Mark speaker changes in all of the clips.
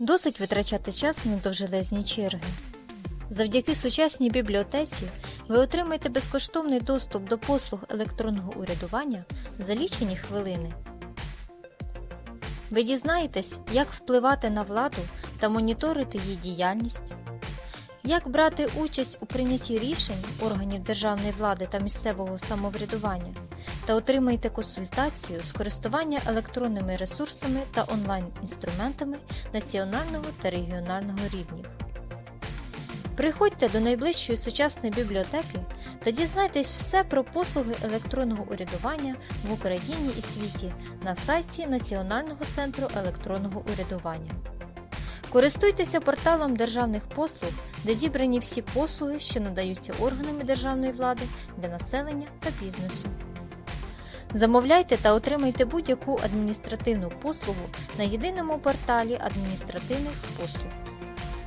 Speaker 1: Досить витрачати час на довжелезні черги. Завдяки сучасній бібліотеці ви отримаєте безкоштовний доступ до послуг електронного урядування за лічені хвилини. Ви дізнаєтесь, як впливати на владу та моніторити її діяльність, як брати участь у прийнятті рішень органів державної влади та місцевого самоврядування та отримаєте консультацію з користування електронними ресурсами та онлайн-інструментами національного та регіонального рівнів. Приходьте до найближчої сучасної бібліотеки та дізнайтесь все про послуги електронного урядування в Україні і світі на сайті Національного центру електронного урядування. Користуйтеся порталом державних послуг, де зібрані всі послуги, що надаються органами державної влади для населення та бізнесу. Замовляйте та отримайте будь-яку адміністративну послугу на єдиному порталі адміністративних послуг.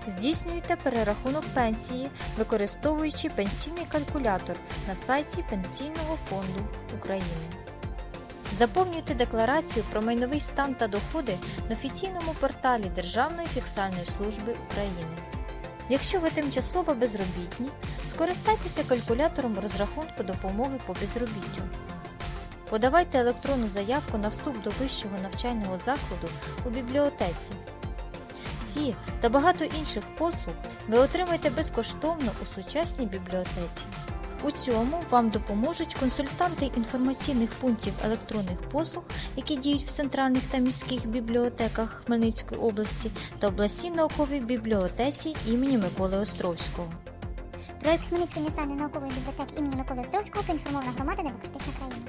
Speaker 1: Здійснюйте перерахунок пенсії, використовуючи пенсійний калькулятор на сайті Пенсійного фонду України. Заповнюйте декларацію про майновий стан та доходи на офіційному порталі Державної фіскальної служби України. Якщо ви тимчасово безробітні, скористайтеся калькулятором розрахунку допомоги по безробіттю. Подавайте електронну заявку на вступ до вищого навчального закладу у бібліотеці. Ці та багато інших послуг ви отримаєте безкоштовно у сучасній бібліотеці. У цьому вам допоможуть консультанти інформаційних пунктів електронних послуг, які діють в центральних та міських бібліотеках Хмельницької області та обласній науковій бібліотеці імені Миколи Островського.
Speaker 2: Проект Хмельницької національної наукової бібліотеки імені Миколи Островського поінформована громада демократична країна.